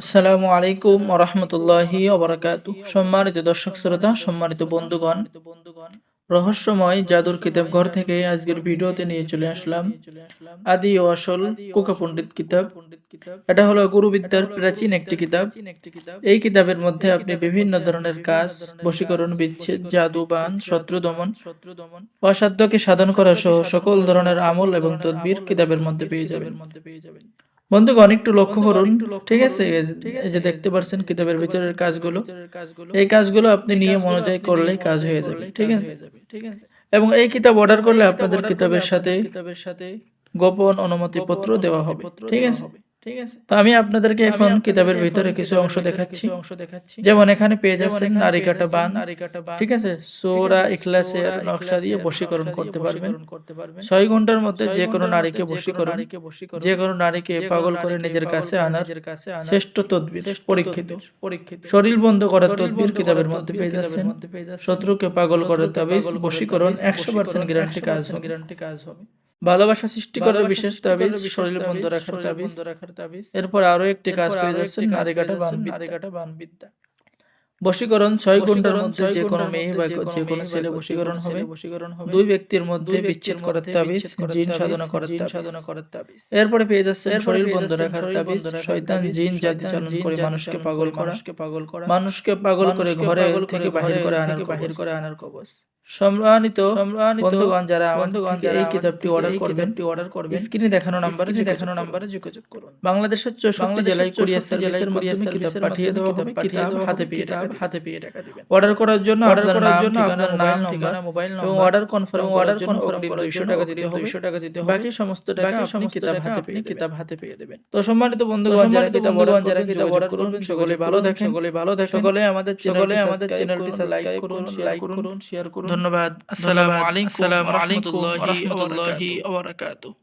আসসালামু আলাইকুম রহমতুল্লাহি অবরাকাতু সম্মানিত দর্শক শ্রোতা, সম্মানিত বন্ধুগণ, রহস্যময় জাদুর কিতাব ঘর থেকে আজকের ভিডিওতে নিয়ে চলে আসলাম আদি ও আসল কোকা পণ্ডিত কিতাব। এটা হলো গুরুবিদ্যার প্রাচীন একটি কিতাব। এই কিতাবের মধ্যে আপনি বিভিন্ন ধরনের কাজ, বশীকরণ, বিচ্ছেদ, জাদু, বান, শত্রু দমন শত্রু দমন অসাধ্যকে সাধন করা সহ সকল ধরনের আমল এবং তদবির কিতাবের মধ্যে পেয়ে যাবেন মধ্যে পেয়ে যাবেন। বন্ধুগণ একটু লক্ষ্য করুন। ঠিক আছে? এই যে- দেখতে পাচ্ছেন কিতাবের ভিতরের কাজগুলো। এই কাজগুলো আপনি নিয়ম অনুযায়ী করলেই কাজ হয়ে যাবে। ঠিক আছে ঠিক আছে? এবং এই কিতাব অর্ডার করলে আপনাদের কিতাবের সাথে কিতাবের সাথে গোপন অনুমতি পত্র দেওয়া হবে। ঠিক আছে? ঠিক আছে? তো আমি আপনাদেরকে এখন কিতাবের ভিতরে কিছু অংশ দেখাচ্ছি। অংশ দেখাচ্ছি। যেমন এখানে পেয়ে যাচ্ছেন নারিকাটা বান নারিকাটা বান ঠিক আছে? সোরা ইখলাসের নকশা দিয়ে বশীকরণ করতে পারবেন। করতে পারবেন। ছয় ঘণ্টার মধ্যে যে কোনো নারীকে বশীকরণ যে কোনো নারীকে পাগল করে নিজের কাছে আনার শ্রেষ্ঠ তদবির পরীক্ষিত। পরীক্ষিত। শরীর বন্ধ করার তদবির কিতাবের মধ্যে পেয়ে যাচ্ছেন। শত্রুকে পাগল করার তাবিজ বশীকরণ একশো পার্সেন্ট গ্যারান্টি কাজ হবে। গ্যারান্টি কাজ হবে। ভালোবাসা সৃষ্টি করার বিশেষ তাবিজ শরীর বন্ধ রাখার তাবিজ। রাখার তাবিজ। এরপর আরও একটি কাজ পেয়ে যাচ্ছেন নারিকাটা বান নারিকাটা বান বিদ্যা বশীকরণ ছয় ঘণ্টার মধ্যে যে কোনো মেয়ে বা যে কোনো ছেলে বশীকরণ হবে। বশীকরণ হবে। দুই ব্যক্তির মধ্যে বিচ্ছেদ করার তাবিজ জিন সাধনা করার জিন সাধনা করার তাবিজ। এরপরে পেয়ে যাচ্ছেন শরীর বন্ধ রাখার তাবিজ। শয়তান জিন জাতি চালন করে মানুষকে পাগল করা মানুষকে পাগল করা। মানুষকে পাগল করে ঘরে থেকে বাহির করে আনার বাহির করে আনার কবচ। সম্মানিত সম্মানিত বন্ধুগণ যারা বন্ধুগণ যারা এই কিতাবটি অর্ডার করবেন অর্ডার করবেন স্ক্রিনে দেখানো নম্বরে দেখানো নম্বরে যোগাযোগ করুন। বাংলাদেশের চৌষট্টি জেলায় কুরিয়ার সার্ভিসের মাধ্যমে কিতাব পাঠিয়ে দেওয়া হবে কিতাব হাতে পেয়ে টাকা হাতে পেয়ে টাকা দিবেন অর্ডার করার জন্য অর্ডার করার জন্য আপনার নাম ঠিকানা মোবাইল নম্বর এবং অর্ডার কনফার্ম অর্ডার কনফার্ম 200 টাকা দিতে হবে 200 টাকা দিতে হবে। বাকি সমস্ত টাকা আপনি কিতাব হাতে পেয়ে কিতাব হাতে পেয়ে দেবেন। তো সম্মানিত বন্ধুগণ যারা কিতাব অর্ডার যারা কিতাব অর্ডার করবেন সকলে ভালো থাকেন সকলে ভালো থাকেন। সকলে আমাদের সকলে আমাদের চ্যানেলটি সাবস্ক্রাইব করুন লাইক করুন শেয়ার করুন ধন্যবাদ আসসালামু আলাইকুম ওয়া রাহমাতুল্লাহি ওয়া বারাকাতুহু